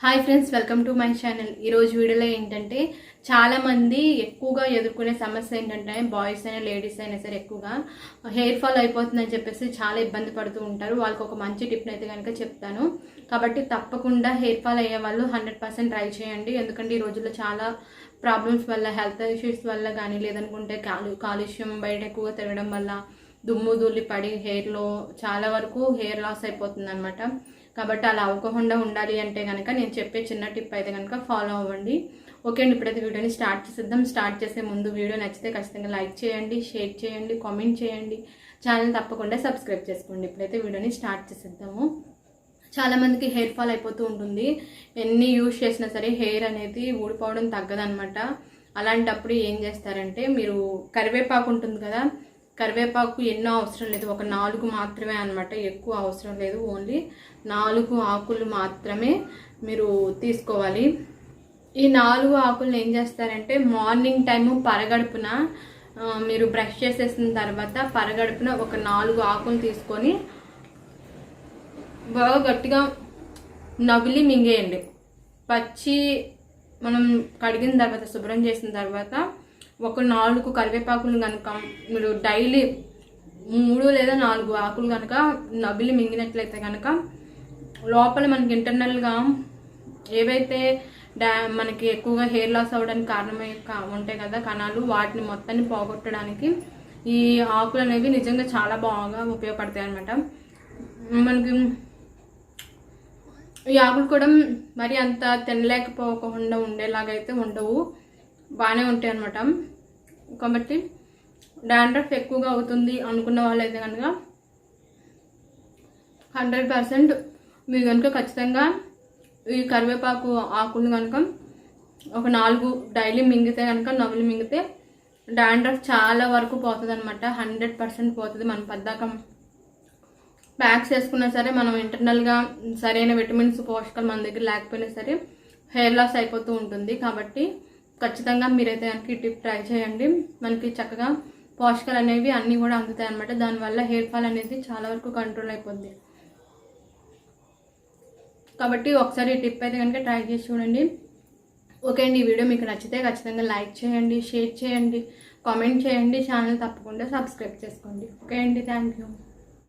Hi friends welcome to my channel ఈరోజు వీడియోలో ఏంటంటే చాలామంది ఎక్కువగా ఎదుర్కొనే సమస్య ఏంటంటే బాయ్స్ అయినా లేడీస్ అయినా సరే ఎక్కువగా హెయిర్ ఫాల్ అయిపోతుందని చెప్పేసి చాలా ఇబ్బంది పడుతూ ఉంటారు. వాళ్ళకి ఒక మంచి టిప్ని అయితే కనుక చెప్తాను. కాబట్టి తప్పకుండా హెయిర్ ఫాల్ అయ్యే వాళ్ళు హండ్రెడ్ పర్సెంట్ ట్రై చేయండి. ఎందుకంటే ఈ రోజుల్లో చాలా ప్రాబ్లమ్స్ వల్ల హెల్త్ ఇష్యూస్ వల్ల కానీ లేదనుకుంటే కాలు కాలుష్యం బయట ఎక్కువగా తిరగడం వల్ల దుమ్ము ధూళి పడి హెయిర్లో చాలా వరకు హెయిర్ లాస్ అయిపోతుంది అనమాట కాబట్టి అలా అవ్వకుండా ఉండాలి అంటే కనుక నేను చెప్పే చిన్న టిప్ అయితే కనుక ఫాలో అవ్వండి. ఓకే అండి ఇప్పుడైతే వీడియోని స్టార్ట్ చేసేద్దాం. స్టార్ట్ చేసే ముందు వీడియో నచ్చితే ఖచ్చితంగా లైక్ చేయండి షేర్ చేయండి కామెంట్ చేయండి. ఛానల్ తప్పకుండా సబ్స్క్రైబ్ చేసుకోండి. ఇప్పుడైతే వీడియోని స్టార్ట్ చేసేద్దాము. చాలామందికి హెయిర్ ఫాల్ అయిపోతూ ఉంటుంది. ఎన్ని యూజ్ చేసినా సరే హెయిర్ అనేది ఊడిపోవడం తగ్గదనమాట అలాంటప్పుడు ఏం చేస్తారంటే మీరు కరివేపాకు ఉంటుంది కదా కరివేపాకు ఎన్నో అవసరం లేదు. ఒక నాలుగు మాత్రమే అనమాట ఎక్కువ అవసరం లేదు. ఓన్లీ నాలుగు ఆకులు మాత్రమే మీరు తీసుకోవాలి. ఈ నాలుగు ఆకులను ఏం చేస్తారంటే మార్నింగ్ టైము పరగడుపున మీరు బ్రష్ చేసేసిన తర్వాత పరగడుపున ఒక నాలుగు ఆకులు తీసుకొని బాగా గట్టిగా నవిలి మింగేయండి. పచ్చి మనం కడిగిన తర్వాత శుభ్రం చేసిన తర్వాత ఒక నాలుగు కరివేపాకులు కనుక మీరు డైలీ మూడు లేదా నాలుగు ఆకులు కనుక నవ్విలి మింగినట్లయితే కనుక లోపల మనకి ఇంటర్నల్గా ఏవైతే డా మనకి ఎక్కువగా హెయిర్ లాస్ అవ్వడానికి కారణమై కా- ఉంటాయి కదా కణాలు వాటిని మొత్తాన్ని పోగొట్టడానికి ఈ ఆకులు అనేవి నిజంగా చాలా బాగా ఉపయోగపడతాయి అనమాట మనకి ఈ ఆకులు కూడా మరి అంత తినలేకపోకుండా ఉండేలాగైతే ఉండవు. బాగానే ఉంటాయి అనమాట కాబట్టి డాండ్రఫ్ ఎక్కువగా అవుతుంది అనుకున్న వాళ్ళైతే కనుక హండ్రెడ్ పర్సెంట్ మీరు కనుక ఖచ్చితంగా ఈ కరివేపాకు ఆకులు కనుక ఒక నాలుగు డైలీ మింగితే కనుక నవ్వులు మింగితే డాండ్రఫ్ చాలా వరకు పోతుంది అనమాట హండ్రెడ్ పర్సెంట్ పోతుంది మన పద్దాకం. ప్యాక్స్ వేసుకున్నా సరే మనం ఇంటర్నల్గా సరైన విటమిన్స్ పోషకాలు మన దగ్గర లేకపోయినా సరే హెయిర్ లాస్ అయిపోతూ ఉంటుంది. కాబట్టి ఖచ్చితంగా మీరైతే కనుక ఈ టిప్ ట్రై చేయండి. మనకి చక్కగా పోషకాలు అనేవి అన్నీ కూడా అందుతాయి అనమాట దానివల్ల హెయిర్ ఫాల్ అనేది చాలా వరకు కంట్రోల్ అయిపోద్ది. కాబట్టి ఒకసారి ఈ టిప్ అయితే కనుక ట్రై చేసి చూడండి. ఓకే అండి ఈ వీడియో మీకు నచ్చితే ఖచ్చితంగా లైక్ చేయండి షేర్ చేయండి కామెంట్ చేయండి. ఛానల్ తప్పకుండా సబ్స్క్రైబ్ చేసుకోండి. ఓకే అండి థ్యాంక్ యూ.